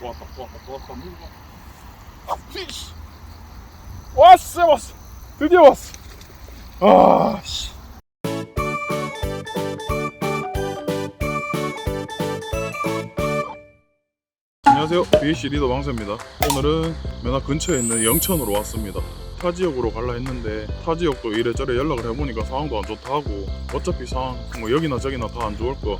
또 왔다 또 왔다 또 왔다. 물고 피쉬 왔어 왔어. 드디어 왔어. 아씨. 안녕하세요. BAC 리더 왕세입니다. 오늘은 면학 근처에 있는 영천으로 왔습니다. 타 지역으로 갈라 했는데 타 지역도 이래저래 연락을 해보니까 상황도 안 좋다 하고. 어차피 상황 뭐 여기나 저기나 다 안 좋을 거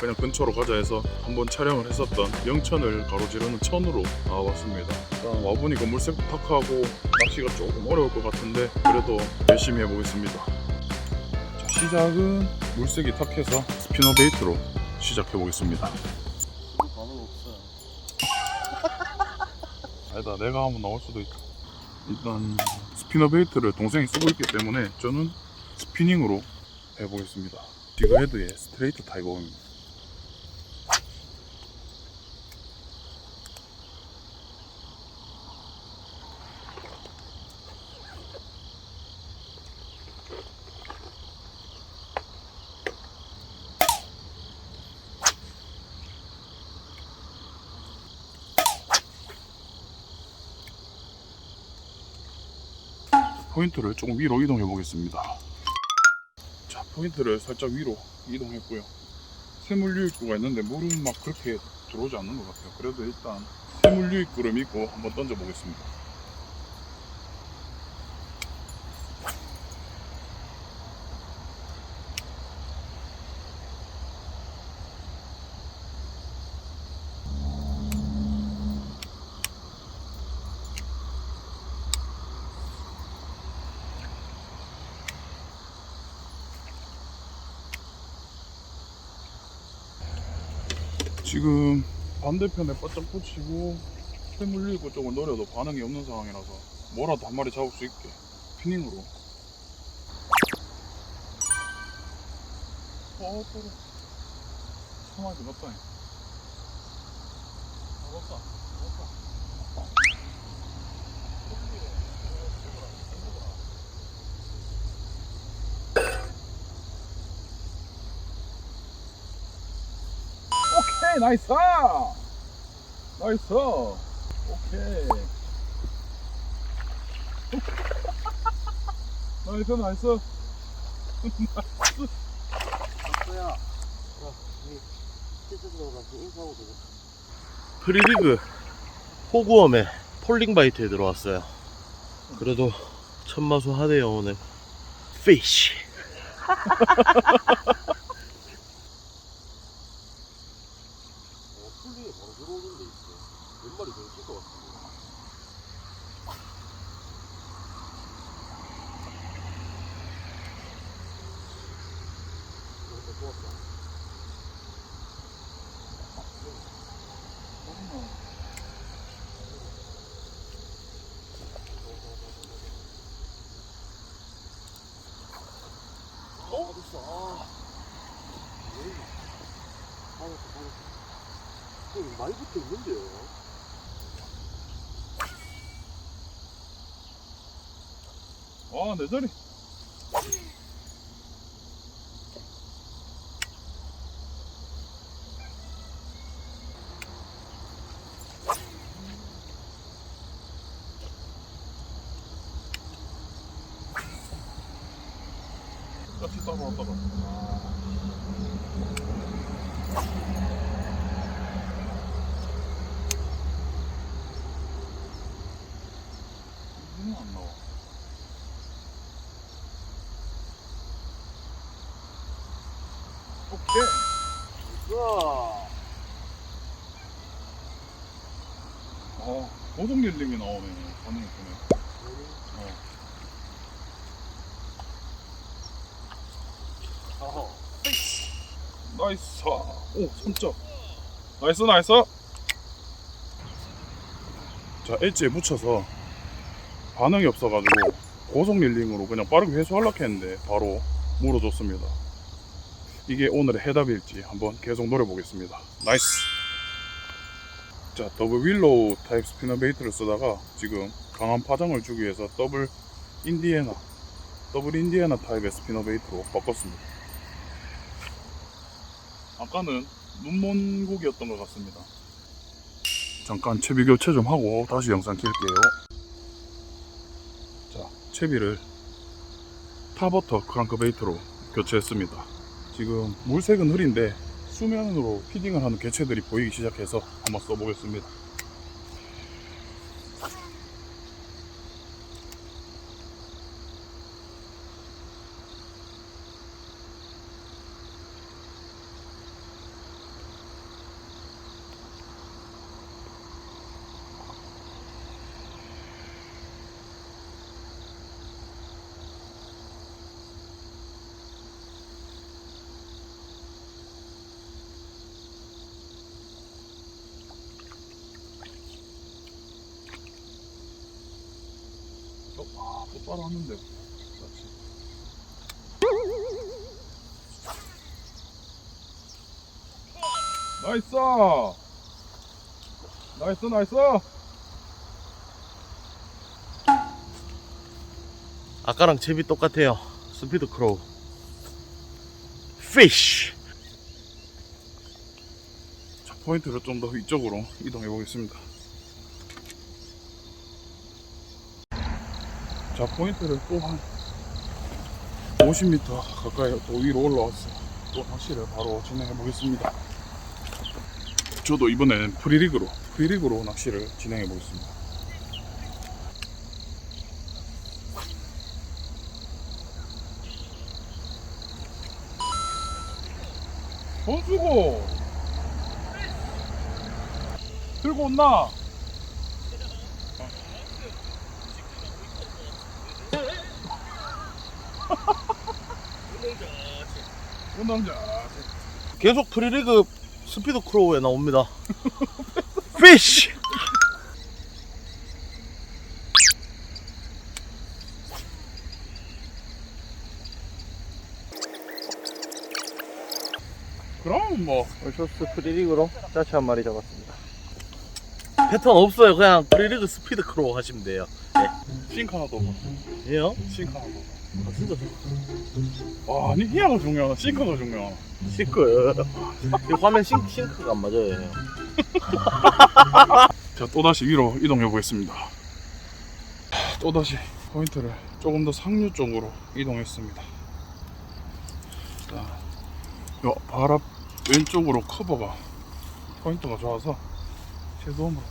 그냥 근처로 가자 해서 한번 촬영을 했었던 영천을 가로지르는 천으로 나와봤습니다. 일단 와보니까 물색도 탁하고 낚시가 조금 어려울 것 같은데 그래도 열심히 해보겠습니다. 자, 시작은 물색이 탁해서 스피너 베이트로 시작해보겠습니다. 아니다 내가 한번 나올 수도 있다. 일단 스피너 베이트를 동생이 쓰고 있기 때문에 저는 스피닝으로 해보겠습니다. 지그헤드의 스트레이트 타이거입니다 포인트를 조금 위로 이동해 보겠습니다. 자 포인트를 살짝 위로 이동했고요. 세물 유입구가 있는데 물은 막 그렇게 들어오지 않는 것 같아요. 그래도 일단 세물 유입구를 믿고 한번 던져 보겠습니다 지금 반대편에 바짝 붙이고 유입구 쪽을 노려도 반응이 없는 상황이라서 뭐라도 한 마리 잡을 수 있게 피닝으로. 어 또한 마리 넣었다 넣었다. 넣었다 나이스 나이스 오케이 나이스 나이스 박서야. 야, 우리 시즌 들어가서 인사하고 되겠다. 프리리그 호구엄에 폴링 바이트에 들어왔어요. 그래도 천마소 하네요 오늘. 피쉬. 어, 풀링에 바로 들어오는 데 있어. 더 있을 것 좋았다. 어? 어딨어? 아. 왜 이래? 받았다, 받았다. 형, 많이 붙어 있는데요? 아내 자리 같이 따라왔다가 이거는 안 나와 오케이 우와! 어 고정 릴링이 나오네. 반응이 좋네. 어. 나이스. 오 손적 나이스 나이스. 자 엣지에 묻혀서 반응이 없어가지고 고속 릴링으로 그냥 빠르게 회수하려고 했는데 바로 물어줬습니다 이게 오늘의 해답일지 한번 계속 노려보겠습니다 나이스 자 더블 윌로우 타입 스피너 베이트를 쓰다가 지금 강한 파장을 주기 위해서 더블 인디애나 더블 인디애나 타입의 스피너 베이트로 바꿨습니다 아까는 눈먼 고기였던 것 같습니다. 잠깐 채비 교체 좀 하고 다시 영상 킬게요. 자, 채비를 타버터 크랑크베이트로 교체했습니다. 지금 물색은 흐린데 수면으로 피딩을 하는 개체들이 보이기 시작해서 한번 써보겠습니다. 어, 아, 똑바로 하는데. 나이스! 나이스, 나이스! 아까랑 채비 똑같아요. 스피드 크로우. 피쉬! 자, 포인트를 좀더 위쪽으로 이동해 보겠습니다. 자, 포인트를 또 한 50m 가까이 또 위로 올라왔어요. 또 낚시를 바로 진행해 보겠습니다. 저도 이번엔 프리리그로, 프리리그로 낚시를 진행해 보겠습니다. 원수고! 들고 온나? 운동자. 계속 프리리그 스피드 크로우에 나옵니다. 피쉬! 그럼 뭐 쇼스 프리리그로 짜치 한 마리 잡았습니다. 패턴 없어요. 그냥 프리리그 스피드 크로우 하시면 돼요. 싱크 하나도 없고 예요? 싱크 하나도 없고 아, 진짜 와 아니 희야가 중요하나 싱크가 중요하나 싱크요. 이 화면 싱, 싱크가 안 맞아요. 형. 자 또다시 위로 이동해 보겠습니다 또다시 포인트를 조금 더 상류 쪽으로 이동했습니다 자, 요 바랍 왼쪽으로 커버가 포인트가 좋아서 섀도우만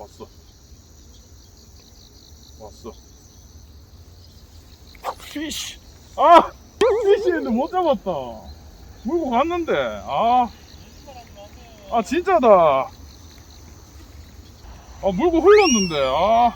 왔어. 왔어. 피쉬 아! 피쉬인데 못 잡았다. 물고 갔는데. 아, 아 진짜다. 아 물고 흘렀는데. 아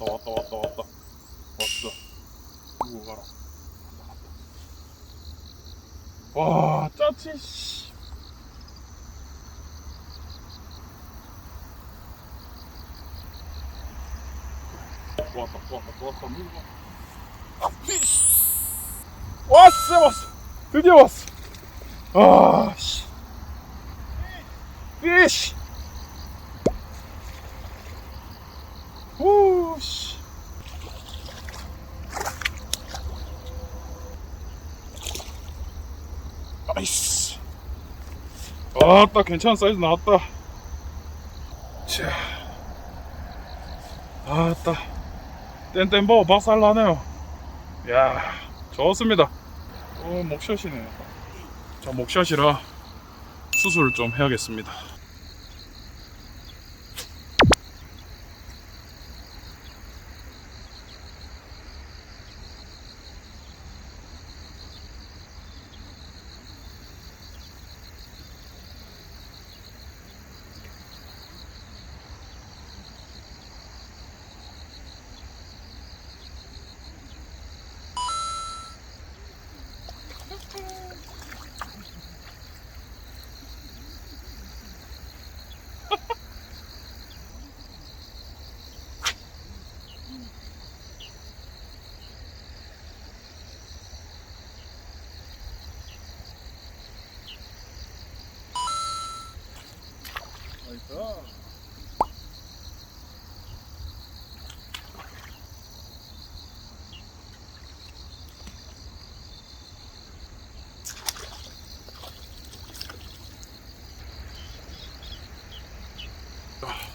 왔다 왔다 왔다 왔다. 왔어. 물고 가라. 와 짜치 씨. 좋았다 좋았다 물고 아 왔어 왔어. 드디어 왔어. 아씨. 피쉬 오씨. 아이씨. 아따 괜찮은 사이즈 나왔다. 자. 아따 땐땐보 박살나네요. 야 좋습니다. 어 목샷이네요 자 목샷이라 수술 좀 해야겠습니다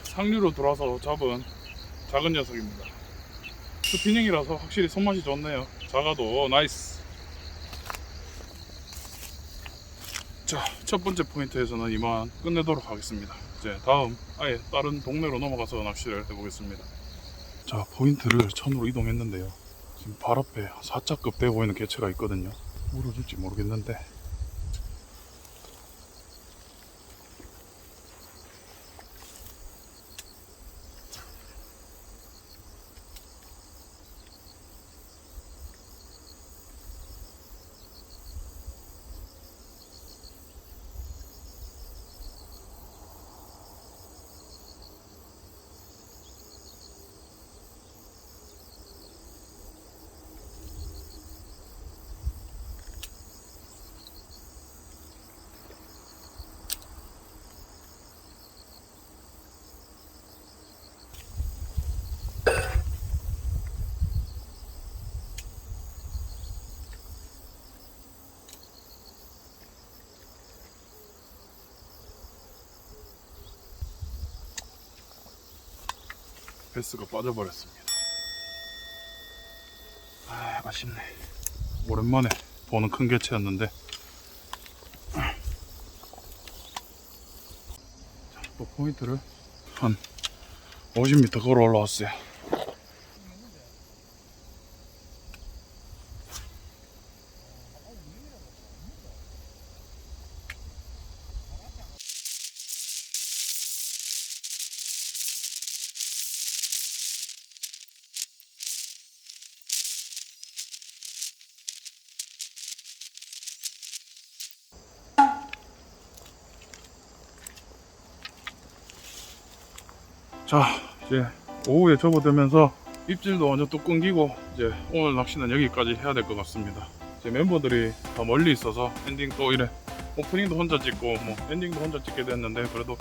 상류로 돌아서 잡은 작은 녀석입니다. 스피닝이라서 확실히 손맛이 좋네요. 작아도 나이스. 자, 첫 번째 포인트에서는 이만 끝내도록 하겠습니다. 이제 다음 아예 다른 동네로 넘어가서 낚시를 해보겠습니다. 자, 포인트를 천으로 이동했는데요. 지금 발 앞에 사자급 돼 보이는 개체가 있거든요. 물어줄지 모르겠는데 베스가 빠져버렸습니다. 아, 아쉽네. 오랜만에 보는 큰 개체였는데. 자, 또 포인트를 한 50m 걸어 올라왔어요. 자, 이제 오후에 접어들면서 입질도 완전 뚝 끊기고 이제 오늘 낚시는 여기까지 해야 될 것 같습니다. 이제 멤버들이 다 멀리 있어서 엔딩 또 이래 오프닝도 혼자 찍고 뭐 엔딩도 혼자 찍게 됐는데 그래도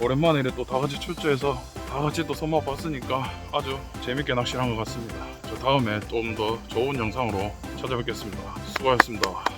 오랜만에 이래 또 다 같이 출조해서 다 같이 또 손맛 봤으니까 아주 재밌게 낚시를 한 것 같습니다. 저 다음에 좀 더 좋은 영상으로 찾아뵙겠습니다. 수고하셨습니다.